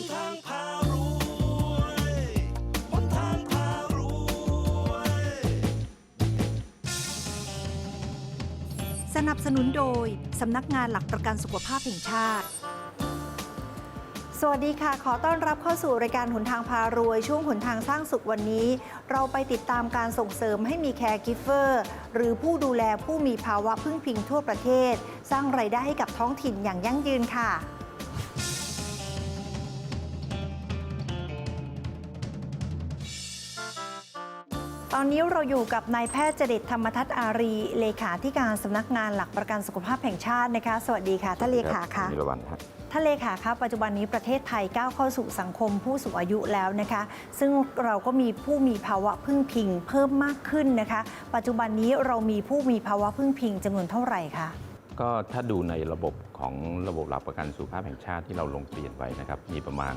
นทางพารวยหนทางพารวย สนับสนุนโดย สำนักงานหลักประกันสุขภาพแห่งชาติ สวัสดีค่ะ ขอต้อนรับเข้าสู่รายการหนทางพารวย ช่วงหนทางสร้างสุขวันนี้ เราไปติดตามการส่งเสริมให้มีแคร์กิฟเฟอร์หรือผู้ดูแลผู้มีภาวะพึ่งพิงทั่วประเทศ สร้างไรายได้ให้กับท้องถิ่นอย่างยั่งยืนค่ะ อนนี้เราอยู่กับนายแพทย์เจเดตธรรมทัศน์อารี เลขาธิการสำนักงานหลักประกันสุขภาพแห่งชาตินะคะ สวัสดีค่ะท่านเลขาค่ะนิรวันครับท่านเลขาคะปัจจุบันนี้ประเทศไทยก้าวเข้าสู่สังคมผู้สูงอายุแล้วนะคะ ซึ่งเราก็มีผู้มีภาวะพึ่งพิงเพิ่มมากขึ้นนะคะ ปัจจุบันนี้เรามีผู้มีภาวะพึ่งพิงจำนวนเท่าไหร่คะก็ถ้าดูในระบบ ของระบบหลักประกันสุขภาพแห่งชาติที่เราลงทะเบียนไว้นะครับ มีประมาณ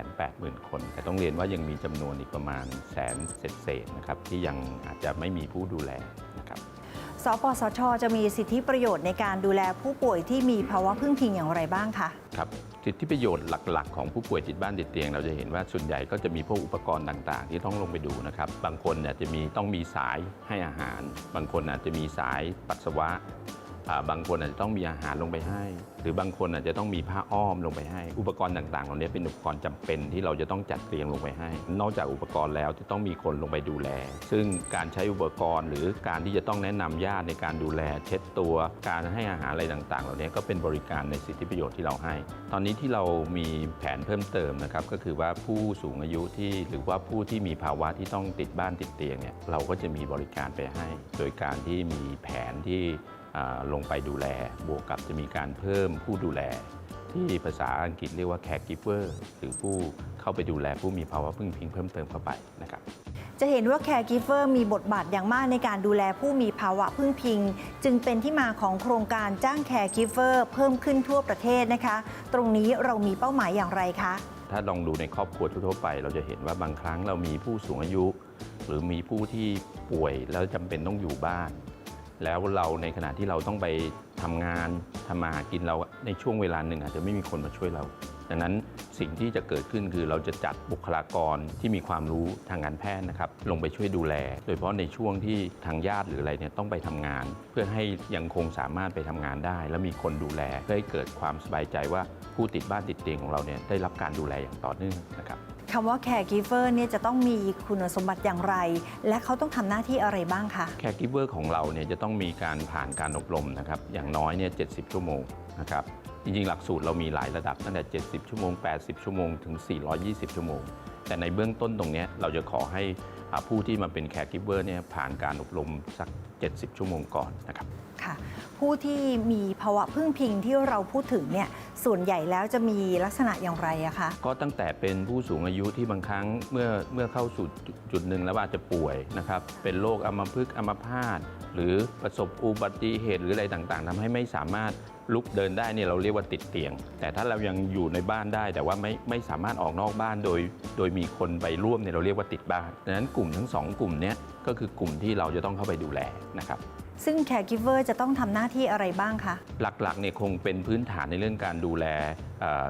280,000 คน แต่ต้องเรียนว่ายังมีจำนวนอีกประมาณแสนเศษๆนะครับที่ยังอาจจะไม่มีผู้ดูแลนะครับสปสช จะมีสิทธิประโยชน์ในการดูแลผู้ป่วยที่มีภาวะพึ่งพิงอย่างไรบ้างคะครับสิทธิประโยชน์หลัก ๆ ของผู้ป่วยติดบ้านติดเตียง เราจะเห็นว่าส่วนใหญ่ก็จะมีพวกอุปกรณ์ต่างๆ ที่ต้องลงไปดูนะครับ บางคนเนี่ยจะมีต้องมีสายให้อาหาร บางคนอาจจะมีสายปัสสาวะอ่า บางคนอาจจะต้องมีอาหารลงไปให้ หรือบางคนอาจจะต้องมีผ้าอ้อมลงไปให้ อุปกรณ์ต่างๆเหล่านี้เป็นอุปกรณ์จำเป็นที่เราจะต้องจัดเตรียมลงไปให้ นอกจากอุปกรณ์แล้วจะต้องมีคนลงไปดูแล ซึ่งการใช้อุปกรณ์ หรือการที่จะต้องแนะนำญาติในการดูแล เช็ดตัว การให้อาหารอะไรต่างๆ เหล่านี้ก็เป็นบริการในสิทธิประโยชน์ที่เราให้ ตอนนี้ที่เรามีแผนเพิ่มเติมนะครับก็คือว่าผู้สูงอายุที่หรือว่าผู้ที่มีภาวะที่ต้องติดบ้านติดเตียงเนี่ยเราก็จะมีบริการไปให้ โดยการที่มีแผนที่ ลงไปดูแล บวกกับจะมีการเพิ่มผู้ดูแล ที่ภาษาอังกฤษเรียกว่า caregiver หรือผู้เข้าไปดูแลผู้มีภาวะพึ่งพิงเพิ่มเติมเข้าไปนะครับจะเห็นว่าแคร์กิฟเฟอร์มีบทบาทอย่างมากในการดูแลผู้มีภาวะพึ่งพิง จึงเป็นที่มาของโครงการจ้างแคร์กิฟเฟอร์เพิ่มขึ้นทั่วประเทศนะคะ ตรงนี้เรามีเป้าหมายอย่างไรคะ ถ้าลองดูในครอบครัวทั่วๆไป เราจะเห็นว่าบางครั้งเรามีผู้สูงอายุ หรือมีผู้ที่ป่วยแล้วจำเป็นต้องอยู่บ้าน แล้วเราในขณะที่เราต้องไปทำงานทำมาหากินเราในช่วงเวลาหนึ่งอาจจะไม่มีคนมาช่วยเรา ดังนั้นสิ่งที่จะเกิดขึ้นคือเราจะจัดบุคลากรที่มีความรู้ทางการแพทย์นะครับลงไปช่วยดูแล โดยเฉพาะในช่วงที่ทางญาติหรืออะไรเนี่ยต้องไปทำงาน เพื่อให้ยังคงสามารถไปทำงานได้ และมีคนดูแลเพื่อให้เกิดความสบายใจว่าผู้ติดบ้านติดเตียงของเราเนี่ยได้รับการดูแลอย่างต่อเนื่องนะครับ คำว่าแคร์กิฟเฟอร์เนี่ยจะต้องมีคุณสมบัติอย่างไร และเขาต้องทำหน้าที่อะไรบ้างคะแคร์กิฟเวอร์ของเราเนี่ยจะต้องมีการผ่านการอบรมนะครับอย่างน้อยเนี่ย70 ชั่วโมงนะครับจริงๆ หลักสูตรเรามีหลายระดับตั้งแต่ 70 ชั่วโมง 80 ชั่วโมงถึง 420 ชั่วโมง แต่ในเบื้องต้นตรงเนี้ยเราจะขอให้อ่าผู้ที่มาเป็นแคร์กิฟเวอร์เนี่ยผ่านการอบรมสัก 70 ชั่วโมงก่อนนะครับ ค่ะ ผู้ที่มีภาวะพึ่งพิงที่เราพูดถึงเนี่ย ส่วนใหญ่แล้วจะมีลักษณะอย่างไรอะคะ ก็ตั้งแต่เป็นผู้สูงอายุที่บางครั้งเมื่อเมื่อเข้าสู่จุดจุดหนึ่งแล้วอาจจะป่วยนะครับ เป็นโรคอัมพฤกษ์อัมพาตหรือประสบอุบัติเหตุหรืออะไรต่างๆทำให้ไม่สามารถลุกเดินได้เนี่ยเราเรียกว่าติดเตียง แต่ถ้าเรายังอยู่ในบ้านได้ แต่ว่าไม่ไม่สามารถออกนอกบ้านโดย โดยมีคนไปร่วมเนี่ยเราเรียกว่าติดบ้านดังนั้นกลุ่มทั้งสองกลุ่มเนี้ยก็คือกลุ่มที่เราจะต้องเข้าไปดูแลนะครับ ซึ่งแคร์กิฟเวอร์จะต้องทำหน้าที่อะไรบ้างคะ หลักๆเนี่ยคงเป็นพื้นฐานในเรื่องการดูแลเอ่อ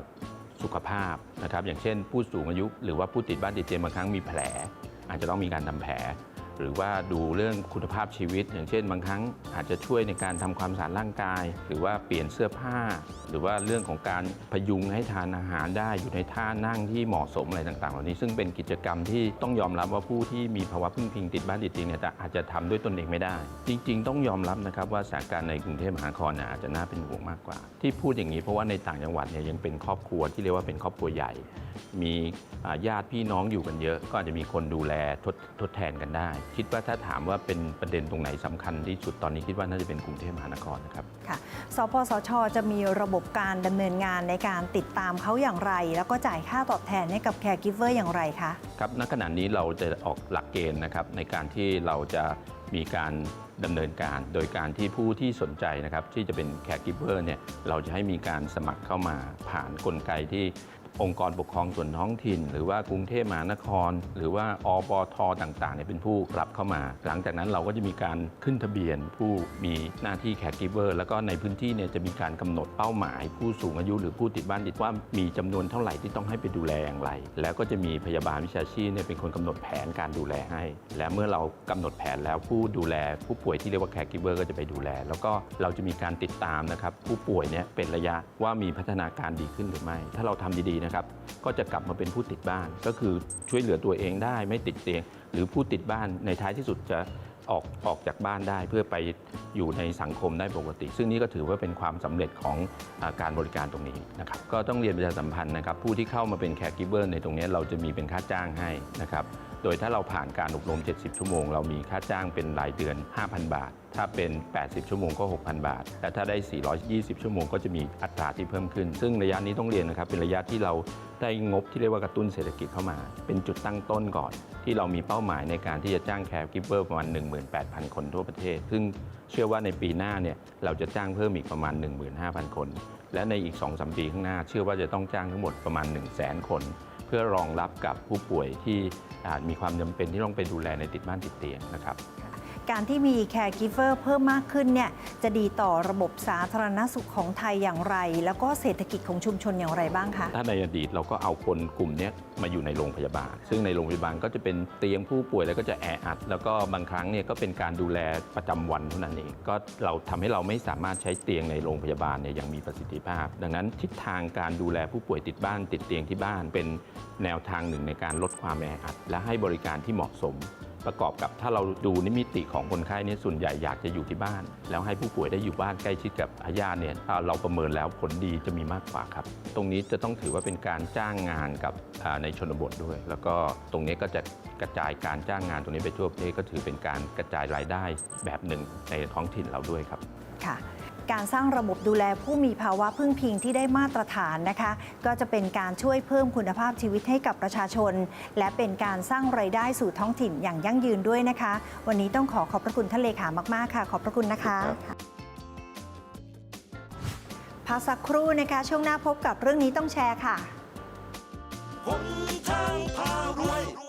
สุขภาพนะครับอย่างเช่น ผู้สูงอายุ หรือว่าผู้ติดบ้านติดเตียงบางครั้งมีแผล อาจจะต้องมีการทำแผล หรือว่าดูเรื่องคุณภาพชีวิต อย่างเช่นบางครั้งอาจจะช่วยในการทำความสะอาดร่างกาย หรือว่าเปลี่ยนเสื้อผ้า หรือว่าเรื่องของการพยุงให้ทานอาหารได้อยู่ในท่านั่งที่เหมาะสมอะไรต่างๆ เหล่านี้ซึ่งเป็นกิจกรรมที่ต้องยอมรับว่าผู้ที่มีภาวะพึ่งพิงติดบ้านติดเตียงเนี่ยอาจจะทำด้วยตนเองไม่ได้ จริง ๆ ต้องยอมรับนะครับว่าสถานการณ์ในกรุงเทพมหานครเนี่ยอาจจะน่าเป็นห่วงมากกว่า ที่พูดอย่างนี้เพราะว่าในต่างจังหวัดเนี่ยยังเป็นครอบครัวที่เรียกว่าเป็นครอบครัวใหญ่ มีญาติพี่น้องอยู่กันเยอะ ก็อาจจะมีคนดูแลทดทดแทนกันได้คิดว่าถ้าถามว่าเป็นประเด็นตรงไหนสำคัญที่สุดตอนนี้คิดว่าน่าจะเป็นกรุงเทพมหานครนะครับค่ะสปสช จะมีระบบการดำเนินงานในการติดตามเขาอย่างไร แล้วก็จ่ายค่าตอบแทนให้กับแคร์กิฟเวอร์อย่างไรคะครับณขณะนี้เราจะออกหลักเกณฑ์นะครับในการที่เราจะมีการดำเนินการ โดยการที่ผู้ที่สนใจนะครับที่จะเป็นแคร์กิฟเวอร์เนี่ยเราจะให้มีการสมัครเข้ามาผ่านกลไกที่ องค์กรปกครองส่วนท้องถิ่น หรือว่ากรุงเทพมหานคร หรือว่าอปทต่างๆเนี่ยเป็นผู้รับเข้ามา หลังจากนั้นเราก็จะมีการขึ้นทะเบียนผู้มีหน้าที่แคร์กิเวอร์แล้วก็ในพื้นที่เนี่ยจะมีการกำหนดเป้าหมาย ผู้สูงอายุหรือผู้ติดบ้านติดว่ามีจำนวนเท่าไหร่ที่ต้องให้ไปดูแลอย่างไร แล้วก็จะมีพยาบาลวิชาชีพเนี่ยเป็นคนกำหนดแผนการดูแลให้ และเมื่อเรากำหนดแผนแล้วผู้ดูแล ผู้ป่วยที่เรียกว่าแคร์กิเวอร์ก็จะไปดูแล แล้วก็เราจะมีการติดตามนะครับผู้ป่วยเนี่ยเป็นระยะว่ามีพัฒนาการดีขึ้นหรือไม่ ถ้าเราทำดีๆนะครับก็จะกลับมาเป็นผู้ติดบ้าน ก็คือช่วยเหลือตัวเองได้ไม่ติดเตียง หรือผู้ติดบ้านในท้ายที่สุดจะออกออกจากบ้านได้เพื่อไป อยู่ในสังคมได้ปกติ ซึ่งนี่ก็ถือว่าเป็นความสำเร็จของอการบริการตรงนี้นะครับก็ต้องเรียนประชาสัมพันธ์นะครับผู้ที่เข้ามาเป็นแคร์กิเวอร์ในตรงนี้เราจะมีเป็นค่าจ้างให้นะครับโดยถ้าเราผ่านการอบรม 70 ชั่วโมง เรามีค่าจ้างเป็นรายเดือน 5,000 บาท ถ้าเป็น 80 ชั่วโมงก็ 6,000 บาท และถ้าได้ 420 ชั่วโมงก็จะมีอัตราที่เพิ่มขึ้น ซึ่งระยะนี้ต้องเรียนนะครับ เป็นระยะที่เราได้งบที่เรียกว่ากระตุ้นเศรษฐกิจเข้ามา เป็นจุดตั้งต้นก่อน ที่เรามีเป้าหมายในการที่จะจ้างแคร์กิฟเวอร์ประมาณ 18,000 คนทั่วประเทศ ซึ่งเชื่อื่อว่าในปีหน้าเนี่ยเราจะจ้างเพิ่มอีกประมาณ 15,000 คน และในอีก 2-3 ปีข้างหน้า เชื่อว่าจะต้องจ้างทั้งหมดประมาณ 1 0 0 0 0แคน เพื่อรองรับกับผู้ป่วยที่อาจมีความจำเป็นที่ต้องไปดูแลในติดบ้านติดเตียงนะครับ การที่มีแคร์กิฟเวอร์เพิ่มมากขึ้นเนี่ยจะดีต่อระบบสาธารณสุขของไทยอย่างไร แล้วก็เศรษฐกิจของชุมชนอย่างไรบ้างคะถ้าในอดีตเราก็เอาคนกลุ่มนี้มาอยู่ในโรงพยาบาล ซึ่งในโรงพยาบาลก็จะเป็นเตียงผู้ป่วยแล้วก็จะแออัด แล้วก็บางครั้งเนี่ยก็เป็นการดูแลประจำวันเท่านั้นเองก็เราทำให้เราไม่สามารถใช้เตียงในโรงพยาบาลเนี่ยอย่างมีประสิทธิภาพ ดังนั้นทิศทางการดูแลผู้ป่วยติดบ้าน ติดเตียงที่บ้านเป็นแนวทางหนึ่งในการลดความแออัด และให้บริการที่เหมาะสม ประกอบกับถ้าเราดูนิมิติของคนไข้เนี่ยส่วนใหญ่อยากจะอยู่ที่บ้าน แล้วให้ผู้ป่วยได้อยู่บ้านใกล้ชิดกับญาติเนี่ยเราประเมินแล้วผลดีจะมีมากกว่าครับ ตรงนี้จะต้องถือว่าเป็นการจ้างงานกับในชนบทด้วย แล้วก็ตรงนี้ก็จะกระจายการจ้างงานตรงนี้ไปทั่วประเทศก็ถือเป็นการกระจายรายได้แบบหนึ่งในท้องถิ่นเราด้วยครับค่ะ การสร้างระบบดูแลผู้มีภาวะพึ่งพิงที่ได้มาตรฐานนะคะ ก็จะเป็นการช่วยเพิ่มคุณภาพชีวิตให้กับประชาชน และเป็นการสร้างไรายได้สู่ท้องถิ่นอย่างยั่งยืนด้วยนะคะ วันนี้ต้องขอขอบพระคุณท่านเลขามาก ๆ ค่ะ ขอบพระคุณนะคะครับพักสักครู่นะคะ ช่วงหน้าพบกับเรื่องนี้ต้องแชร์ค่ะหนทางพารวย